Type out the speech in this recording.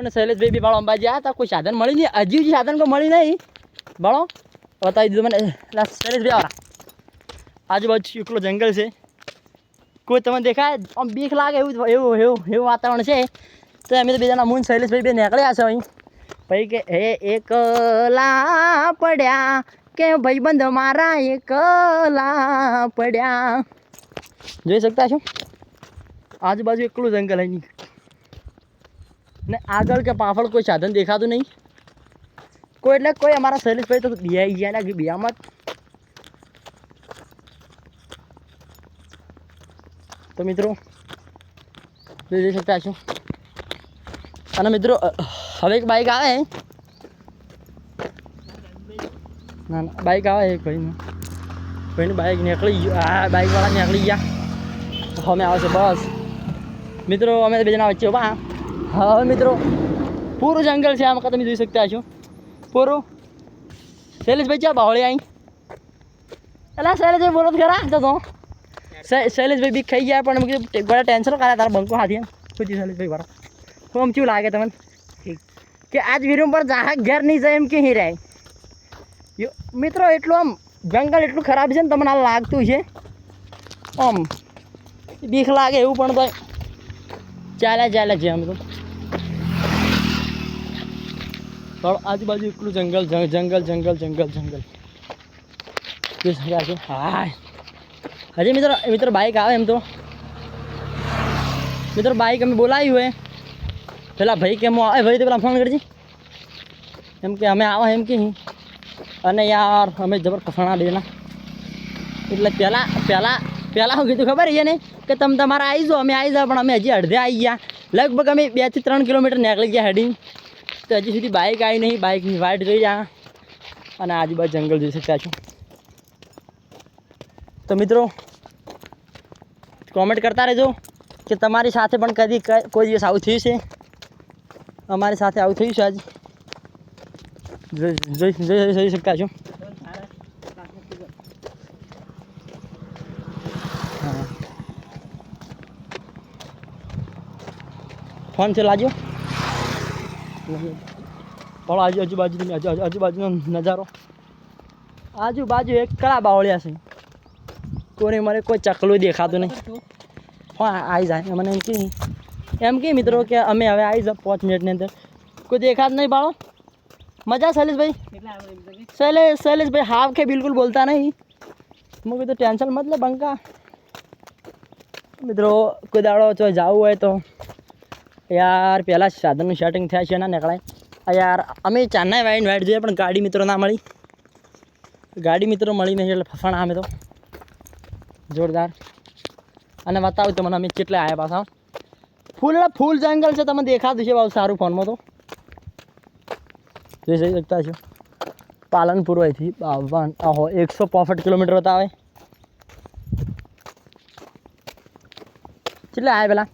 હું ને શૈલેષભાઈ બી બાળો અંબાજી આવ્યા હતા. કોઈ સાધન મળી નહીં. હજી હજી સાધન કોઈ મળી નહીં. બાળો, બતાવી દીધું મને. શૈલેષભાઈ આવરા આજુબાજુ એકલો જંગલ છે. કોઈ તમને દેખાય? આમ બીક લાગે એવું એવું એવું એવું વાતાવરણ છે. તો અમે તો બીજાના મૂન શૈલેષભાઈ બે નીકળ્યા છે અહીં. ભાઈ કે, હે એકલા પડ્યા કે ભાઈબંધ મારા એકલા પડ્યા? જોઈ શકતા છો? આજુબાજુ એકલું જંગલ અહીં. ને આગળ કે પાછળ કોઈ સાધન દેખાતું નહીં? કોઈ એટલે કોઈ અમારા શૈલેષભાઈ તો બિયાઈ ગયા ને બિયામાં તો મિત્રો, જોઈ શકતા છો અને મિત્રો હવે એક બાઇક આવે. ના ના બાઇક આવે એક ભાઈનું ભાઈનું બાઇક નીકળી ગયું. આ બાઇકવાળા નીકળી ગયા. અમે આવશે બસ. મિત્રો, અમે બે જણા વચ્ચે ઊભા. હવે મિત્રો. પૂરું જંગલ છે, આમાં તમે જોઈ શકતા છો પૂરું. શૈલેષભાઈ, ચા બાવળી અહીં એટલે શૈલેષભાઈ, બોલો ખરા તો તો શૈલેષભાઈ બી ખાઈ ગયા, પણ મેં કીધું બધા ટેન્શન કર્યા, તારા બંકો હાથી પૂછી શૈલેષભાઈ વાળો તો આમ કેવું લાગે તમને? કે આજ વિરુમ પર જાહા ઘેર નહીં જાય એમ કે હી રહે? મિત્રો, એટલું આમ જંગલ એટલું ખરાબ છે ને, તમને આ લાગતું છે? આમ બીક લાગે એવું પણ તો ચાલ્યા ચાલે છે આમ તો આજુબાજુ એટલું જંગલ જંગલ જંગલ જંગલ જંગલ છે હજી મિત્રો મિત્રો બાઇક આવે એમ તો મિત્રો બાઇક અમે બોલાવી હોય પેલા ભાઈ કેમ આવે ભાઈ તો પેલા ફોન કરજે એમ કે અમે આવા એમ કે અને યાર અમે જબર ફસાણા બેના એટલે પહેલાં પહેલાં પહેલાં શું કીધું ખબર છે ને કે તમે તમારા આવી જાઓ, અમે આવી જાઓ, પણ અમે હજી અડધે આવી ગયા. લગભગ અમે બેથી ત્રણ કિલોમીટર નીકળી ગયા હેડિંગ તો હજી સુધી બાઇક આવી નહીં બાઇકની વાટ જોઈ જા. અને આજુબાજુ જંગલ જોઈ શકતા છો. તો મિત્રો કોમેન્ટ કરતા રહેજો કે તમારી સાથે પણ કદી કોઈ દિવસ આવું થયું છે? અમારી સાથે આવું થયું છે આજ? જોઈ જોઈ જોઈ શકતા છો. ફોન છે લાજો પણ આજુ આજુબાજુ આજુબાજુનો નજારો. આજુબાજુ એક કળા બાવળિયા છે. કોને મને કોઈ ચકલું દેખાતું નહીં. હા આવી જાય. મને એમ કે એમ કે મિત્રો કે અમે હવે આવી જાઓ પાંચ મિનિટની અંદર. કોઈ દેખાત નહીં બાળો. મજા શૈલેષભાઈ? શૈલેષ શૈલેષભાઈ હાવ કે બિલકુલ બોલતા નહીં. મેં કીધું ટેન્શન મત લે બંકા. મિત્રો, કોઈ દાડો જો જવું હોય તો યાર પહેલાં સાધનનું સેટિંગ થયા છે ના નીકળાય. યાર, અમે ચારના વાઈન વાઈટ જોઈએ, પણ ગાડી મિત્રો ના મળી. ગાડી મિત્રો મળી નહીં એટલે ફફાણા અમે તો. જોરદાર. અને બતાવું મને અમે કેટલે આવ્યા પાછા. ફૂલ ફૂલ જંગલ છે તમે દેખાતું છે બહુ સારું ફોનમાં તો. જોઈ જઈ શકતા છો પાલનપુર હોયથી બાવન, આહો, એકસો પોસઠ કિલોમીટર બતાવે કેટલે આવ્યા પેલા?